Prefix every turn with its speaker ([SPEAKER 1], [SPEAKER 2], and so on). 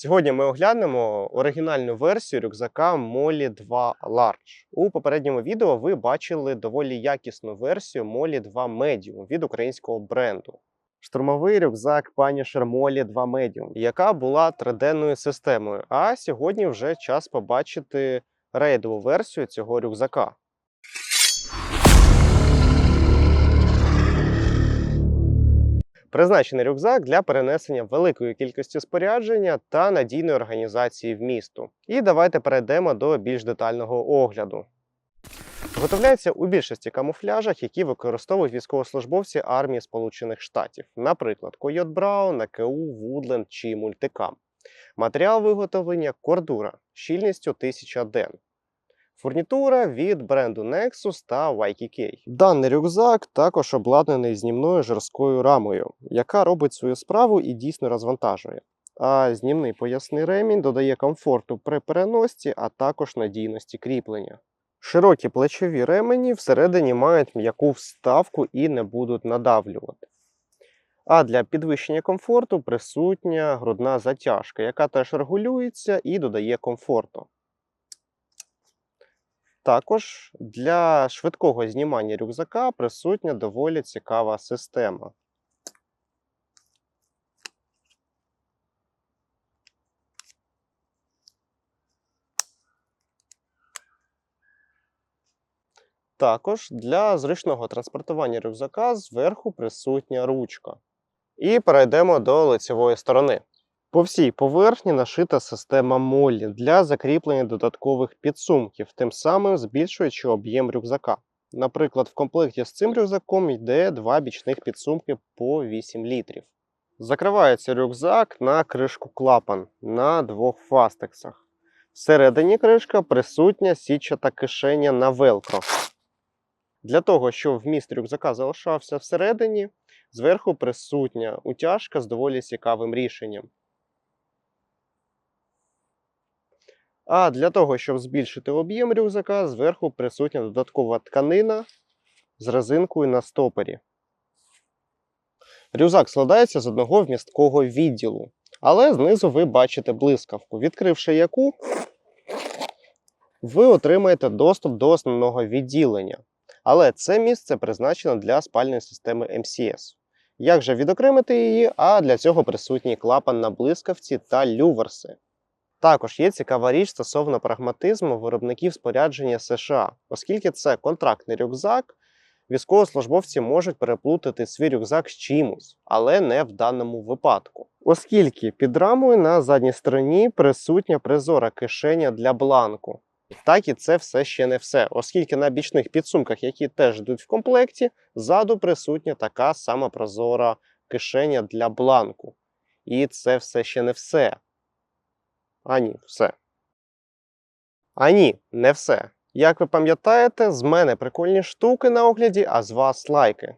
[SPEAKER 1] Сьогодні ми оглянемо оригінальну версію рюкзака Molly 2 Large. У попередньому відео ви бачили доволі якісну версію Molly 2 Medium від українського бренду. Штурмовий рюкзак Punisher Molly 2 Medium, яка була триденною системою. А сьогодні вже час побачити рейдову версію цього рюкзака. Призначений рюкзак для перенесення великої кількості спорядження та надійної організації в місту. І давайте перейдемо до більш детального огляду. Виготовляється у більшості камуфляжах, які використовують військовослужбовці армії Сполучених Штатів, наприклад, Койот Браун, АКУ, Вудленд чи Мультикам. Матеріал виготовлення кордура щільністю 1000 ден. Фурнітура від бренду Nexus та YKK. Даний рюкзак також обладнаний знімною жорсткою рамою, яка робить свою справу і дійсно розвантажує. А знімний поясний ремінь додає комфорту при переносці, а також надійності кріплення. Широкі плечові ремені всередині мають м'яку вставку і не будуть надавлювати. А для підвищення комфорту присутня грудна затяжка, яка теж регулюється і додає комфорту. Також для швидкого знімання рюкзака присутня доволі цікава система. Також для зручного транспортування рюкзака зверху присутня ручка. І перейдемо до лицевої сторони. По всій поверхні нашита система Моллі для закріплення додаткових підсумків, тим самим збільшуючи об'єм рюкзака. Наприклад, в комплекті з цим рюкзаком йде два бічних підсумки по 8 літрів. Закривається рюкзак на кришку клапан на двох фастексах. Всередині кришка присутня сітчата кишеня на велкро. Для того, щоб вміст рюкзака залишався всередині, зверху присутня утяжка з доволі цікавим рішенням. А для того, щоб збільшити об'єм рюкзака, зверху присутня додаткова тканина з резинкою на стопері. Рюкзак складається з одного вмісткого відділу, але знизу ви бачите блискавку, відкривши яку, ви отримаєте доступ до основного відділення. Але це місце призначено для спальної системи MCS. Як же відокремити її? А для цього присутній клапан на блискавці та люверси. Також є цікава річ стосовно прагматизму виробників спорядження США, оскільки це контрактний рюкзак, військовослужбовці можуть переплутати свій рюкзак з чимось, але не в даному випадку. Оскільки під рамою на задній стороні присутня призора кишеня для бланку. Так і це все ще не все, оскільки на бічних підсумках, які теж йдуть в комплекті, ззаду присутня така сама прозора кишеня для бланку. І це все ще не все. А ні, все. А ні, не все. Як ви пам'ятаєте, з мене прикольні штуки на огляді, а з вас лайки.